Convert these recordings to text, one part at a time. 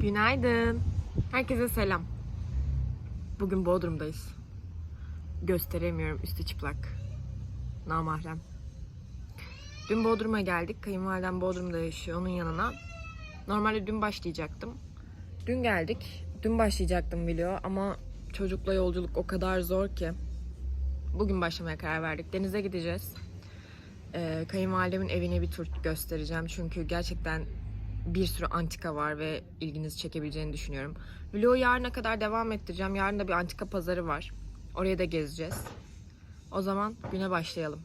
Günaydın. Herkese selam. Bugün Bodrum'dayız. Gösteremiyorum üstü çıplak. Namahrem. Dün Bodrum'a geldik. Kayınvalidem Bodrum'da yaşıyor. Onun yanına. Normalde dün başlayacaktım. Dün geldik. Dün başlayacaktım video ama çocukla yolculuk o kadar zor ki. Bugün başlamaya karar verdik. Denize gideceğiz. Ee, kayınvalidemin evine bir tur göstereceğim. Çünkü gerçekten bir sürü antika var ve ilginizi çekebileceğini düşünüyorum. Vlogu yarına kadar devam ettireceğim. Yarın da bir antika pazarı var. Oraya da gezeceğiz. O zaman güne başlayalım.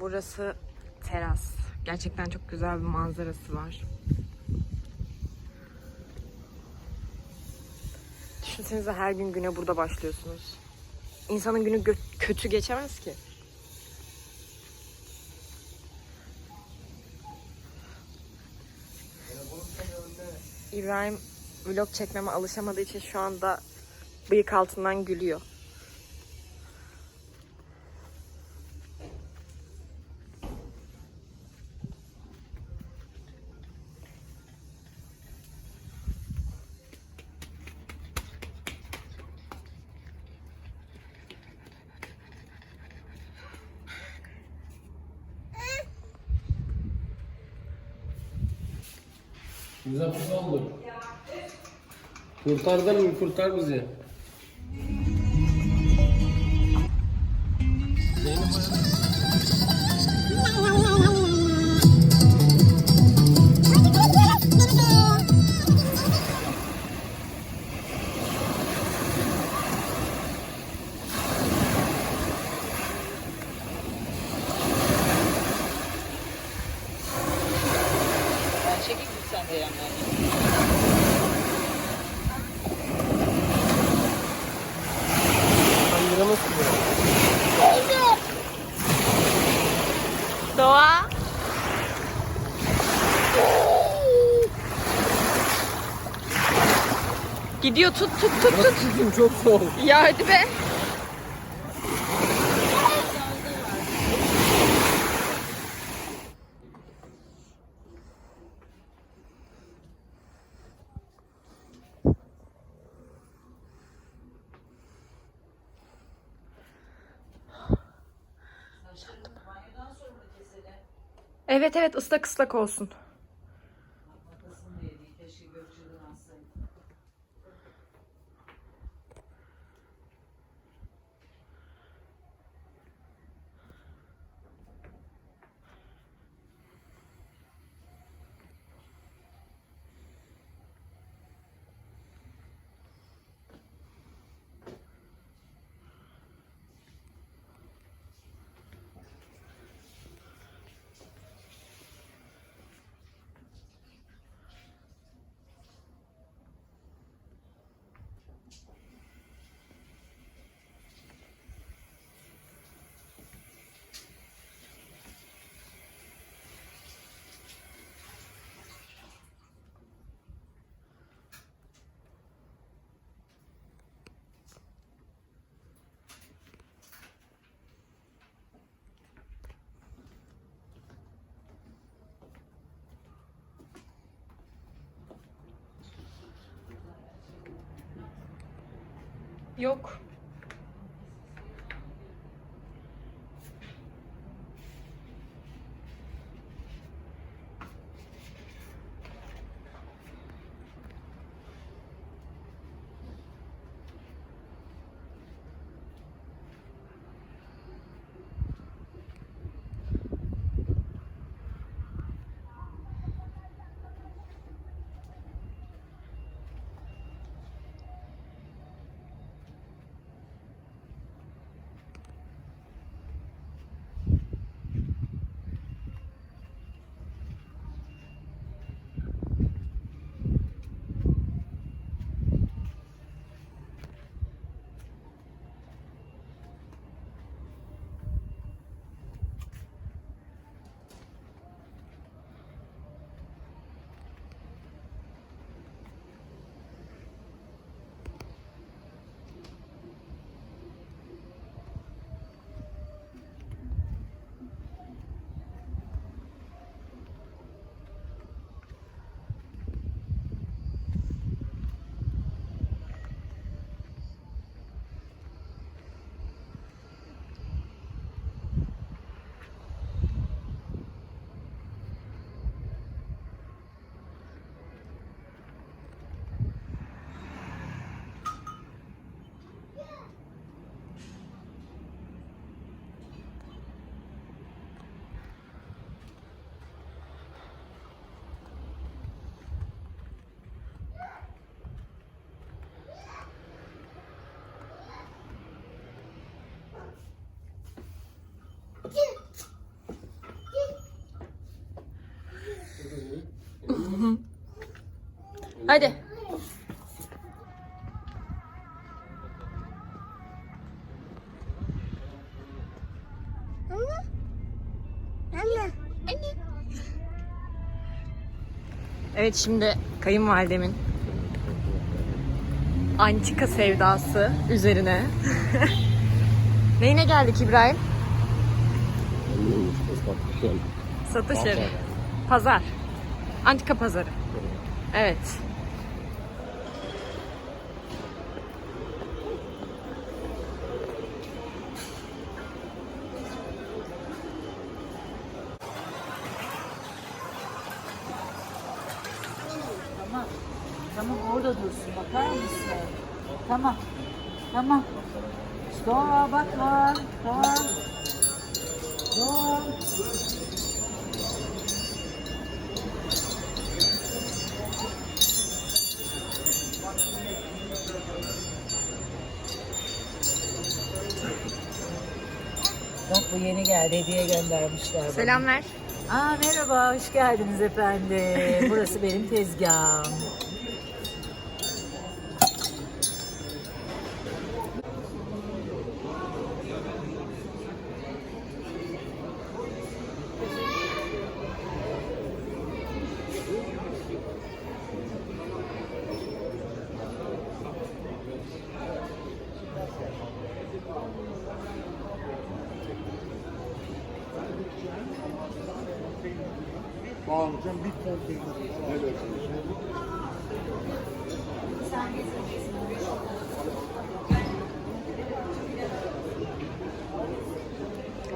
Burası teras. Gerçekten çok güzel bir manzarası var. Düşünsenize her gün güne burada başlıyorsunuz. İnsanın günü kötü geçemez ki. İbrahim vlog çekmeme alışamadığı için şu anda bıyık altından gülüyor. Biz hapis olduk. Kurtardın mı? Kurtar bizi. Doğa. Gidiyor tut tut tut tut. Çok soğuk. Ya hadi be. Evet evet ıslak ıslak olsun. Yok. Hadi. Evet şimdi kayınvalidemin antika sevdası üzerine. Neyine geldik İbrahim? Satış yeri. Pazar. Antika pazarı. Evet. Tamam. Tamam orada dursun. Bakar mısın? Tamam. Tamam. Doğa bakma. Doğa. Doğa. Bu yeni geldi. Hediye göndermişler bana. Selam ver. Aa merhaba, hoş geldiniz efendim. Burası benim tezgahım.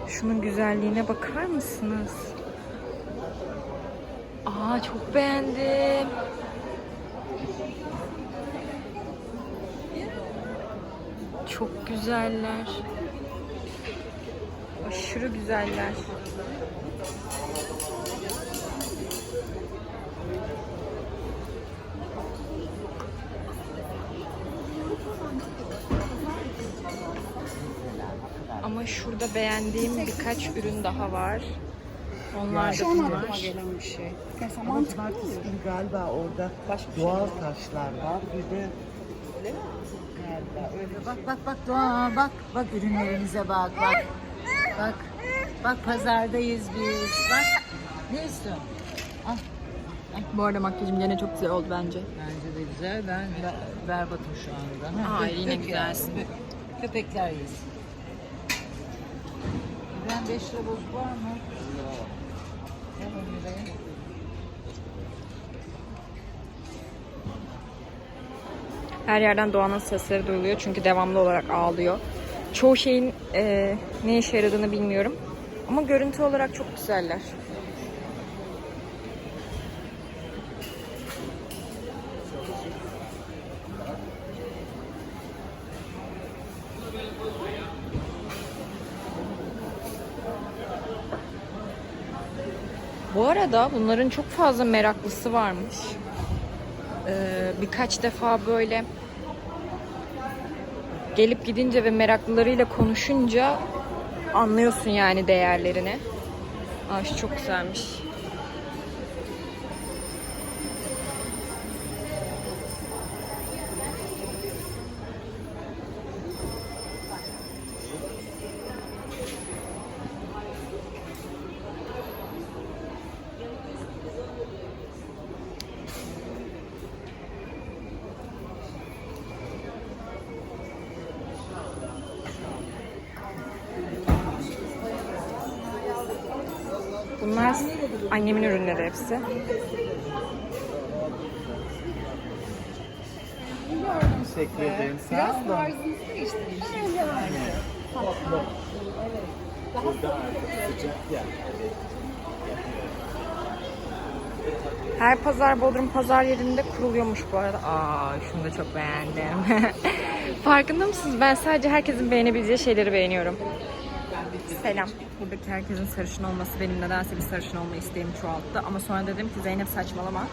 Şunun güzelliğine bakar mısınız? Aa çok beğendim. Çok güzeller. Aşırı güzeller. Ama şurada beğendiğim birkaç ürün daha var. Onlar da bunlar. Ama cumartesi günü galiba orada doğal taşlar var. Bir de galiba öyle Bak bak bak Doğa bak. Bak ürünlerimize bak bak. Bak. Bak pazardayız biz. Bak. Ne istiyorsun? Al. Bu arada makyajım gene çok güzel oldu bence. Bence de güzel. Ben be- berbatım şu anda. Ha, Hayır, yine dök güzelsin. Köpekler yesin. Ben 5 lira bozuk var mı? Her yerden Doğan'ın sesleri duyuluyor çünkü devamlı olarak ağlıyor. Çoğu şeyin e, ne işe yaradığını bilmiyorum. Ama görüntü olarak çok güzeller. Bu arada bunların çok fazla meraklısı varmış. Ee, birkaç defa böyle gelip gidince ve meraklılarıyla konuşunca anlıyorsun yani değerlerini. Aa şu çok güzelmiş. Bunlar annemin ürünleri hepsi. Teşekkür ederim. Sağ olun. Her pazar Bodrum pazar yerinde kuruluyormuş bu arada. Aa şunu da çok beğendim. Farkında mısınız? Ben sadece herkesin beğenebileceği şeyleri beğeniyorum. Selam. Buradaki herkesin sarışın olması benim nedense bir sarışın olma isteğimi çoğalttı. Ama sonra dedim ki Zeynep saçmalama.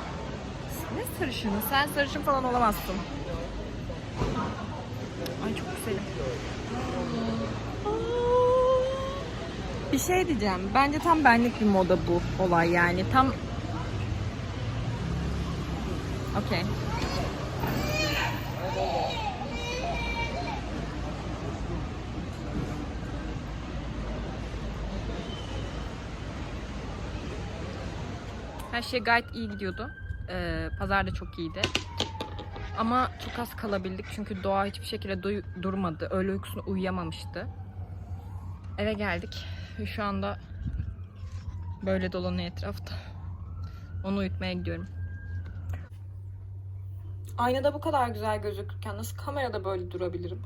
Ne sarışını? Sen sarışın falan olamazsın. Ay çok güzelim. Bir şey diyeceğim. Bence tam benlik bir moda bu olay yani. Tam Okey. Her şey gayet iyi gidiyordu. Ee, pazar da çok iyiydi. Ama çok az kalabildik çünkü doğa hiçbir şekilde durmadı. Öğle uykusunu uyuyamamıştı. Eve geldik. Şu anda böyle dolanıyor etrafta. Onu uyutmaya gidiyorum. Aynada bu kadar güzel gözükürken nasıl kamerada böyle durabilirim?